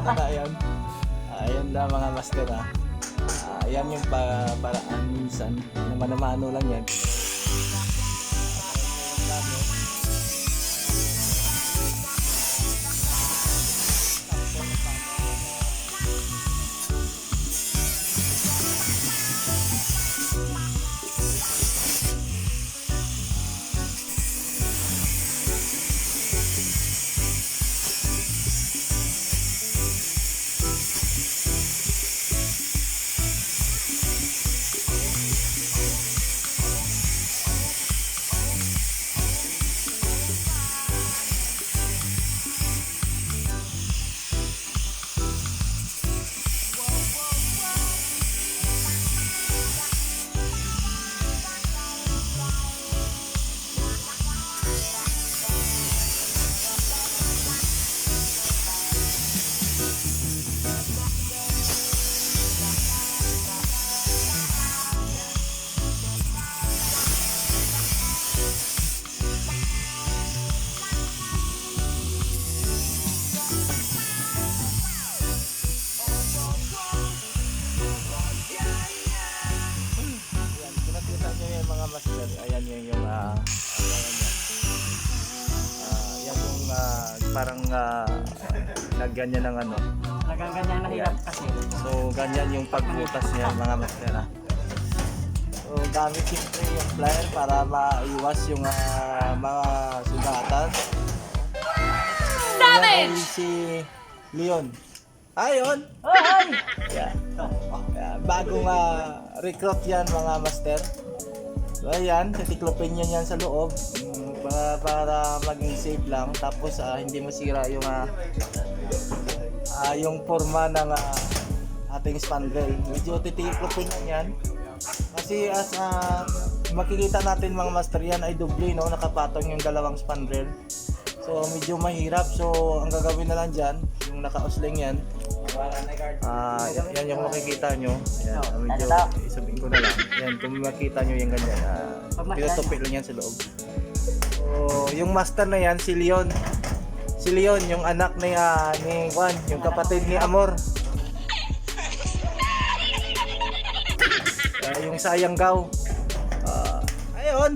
Nakita na yan. Ayan na mga master ah. Ah, yan yung pa paraan minsan. Na manamano lang yan. Yan mga master, ayan yung yung ah, ayan yan. Ah, yan yung ah, parang uh, lagyan niya ng ano. Talagang ganyan nahirap kasi. So, ganyan yung pagbutas niya mga master ah. So, gamit siyempre yung plier para maiwas yung ah, mga sugatan. Stop it! Si Leon. Ayun! Oh, hi! Yeah. Yeah, bagong ah, recruit yan mga master. So ayan, titiklopin niya yan sa loob para, para maging safe lang. Tapos ah, hindi masira yung ah, ah, yung forma ng ah, ating spandrel. Medyo titiklopin na yan. Kasi as ah, makikita natin mga master yan ay doble no, nakapatong yung dalawang spandrel. So medyo mahirap. So ang gagawin na lang dyan, yung naka-usling yan, Ah, yan, yan yung makikita nyo. Ayan, ah, medyo isabihin ko na lang. Yan, kung makita nyo yung ganyan, uh, pinatupi lang yan sa loob. So, yung master na yan, si Leon. Si Leon, yung anak ni, ah, ni Juan, yung kapatid ni Amor. Ah, yung sayang gaw. Ah, ayun.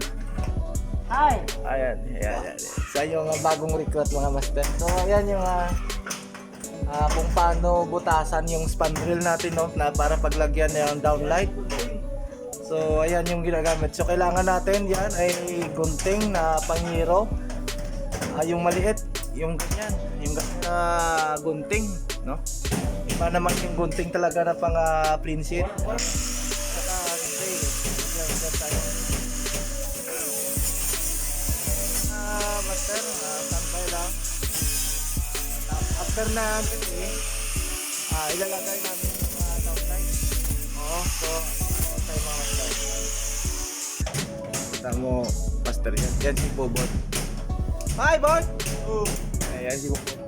Hi! Ayan, ayan, ayan. Sa yung ah, bagong recruit mga master. So, ayan yung ah, ah, kung paano butasan yung spandrel natin no na para paglagyan ng downlight. So, ayan yung ginagamit. So, kailangan natin yan ay gunting na panghiro. Ah, yung maliit, yung ganyan, yung ganyan na gunting, no? Iba naman yung gunting talaga na pang uh, plain sheet. After na eh, ah, ilalagay namin yung mga downlight. Oo, so, ano tayo mga master. Kita mo, master yan. Yan si Bobot. Hi, boy! Oh. Ayan si Bobot.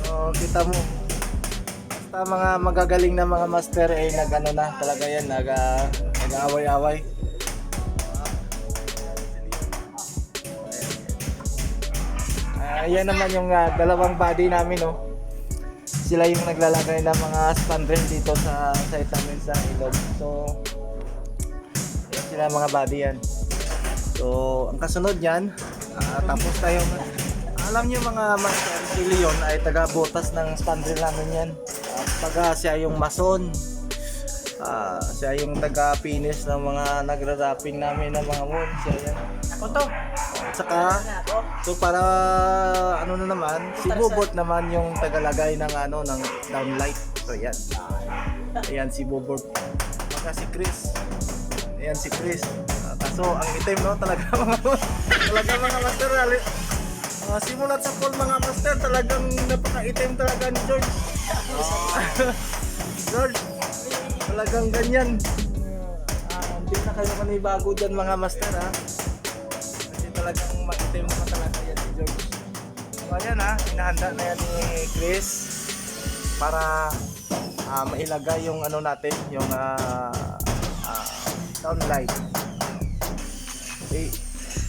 So, kita mo. Basta mga magagaling na mga master ay nag-ano na talaga yan, nag, ah, nag-away-away. Ah, yan naman yung ah, dalawang body namin, no. Sila yung naglalagay ng mga spandrel dito sa site namin sa ilog. So, yan sila mga body yan. So, ang kasunod yan, ah, tapos tayo, alam nyo mga master, si Leon ay taga-butas ng spandrel namin yan. Uh, pagka siya yung mason, ah, siya yung taga-finish ng mga nagra-wrapping namin ng mga wood. Siya yan. Ako to. Saka, so para ano na naman, si Bobot naman yung tagalagay ng ano ng downlight. So yan. Ayan si Bobot. Saka si Chris. Ayan si Chris. Ah, kaso ang itim no talaga mga talaga mga master. Ah, simulat sa pool mga master talagang napaka-itim talaga ni George. George, talagang ganyan. Ah, hindi na kayo manibago dyan mga master ha. Talagang maitim naman talaga yan si George. So ayan ha, hinahanda na yan ni Chris para ah, mailagay yung ano natin, yung ah, ah, downlight. Okay.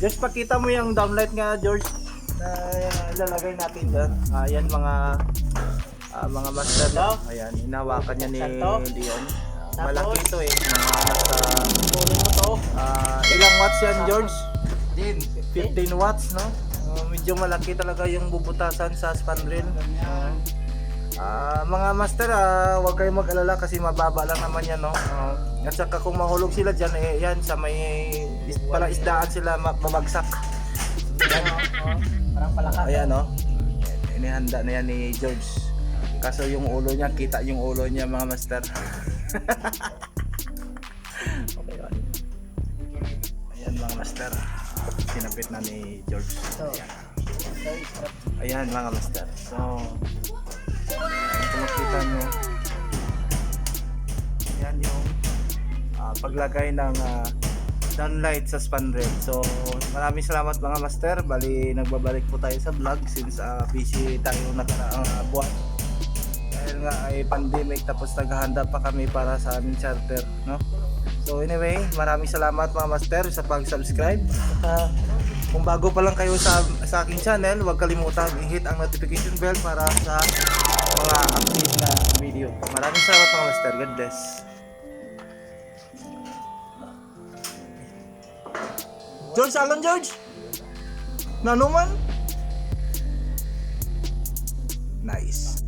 Just pakita mo yung downlight nga George na ilalagay natin dyan. Ah, yan mga Ah, mga master, Ito? ayan, hinawakan niya ni Ito? Leon. Tapos? Malaki ito eh, mga nasa ah, ilang watts yan, George? Din. 15 watts, no? Ah, medyo malaki talaga yung bubutasan sa spandrel. Ah, mga master, ah, huwag kayong mag-alala kasi mababa lang naman yan, no? Ah, at saka kung mahulog sila dyan, eh, yan, sa may is, pala isdaan sila ma- babagsak. Parang palakas. Ayan, no? Inihanda na yan ni George. Kaso yung ulo niya, kita yung ulo niya, mga master. okay. Ayan, mga master. Sinapit na ni George. Ito. Ayan. Ayan mga master. So, ayan, kung makita nyo, ayan yung ah, paglagay ng uh, downlight sa spandrel. So, maraming salamat mga master. Bali, nagbabalik po tayo sa vlog since ah, busy tayo nakaraang uh, buwan. Dahil nga ay pandemic tapos naghahanda pa kami para sa aming charter. No? So anyway, maraming salamat mga master sa pag-subscribe. Ah, kung bago pa lang kayo sa, sa aking channel, huwag kalimutan i-hit ang notification bell para sa mga update na video. Maraming salamat mga master. God bless. George, Alan George? Nanuman? Nice.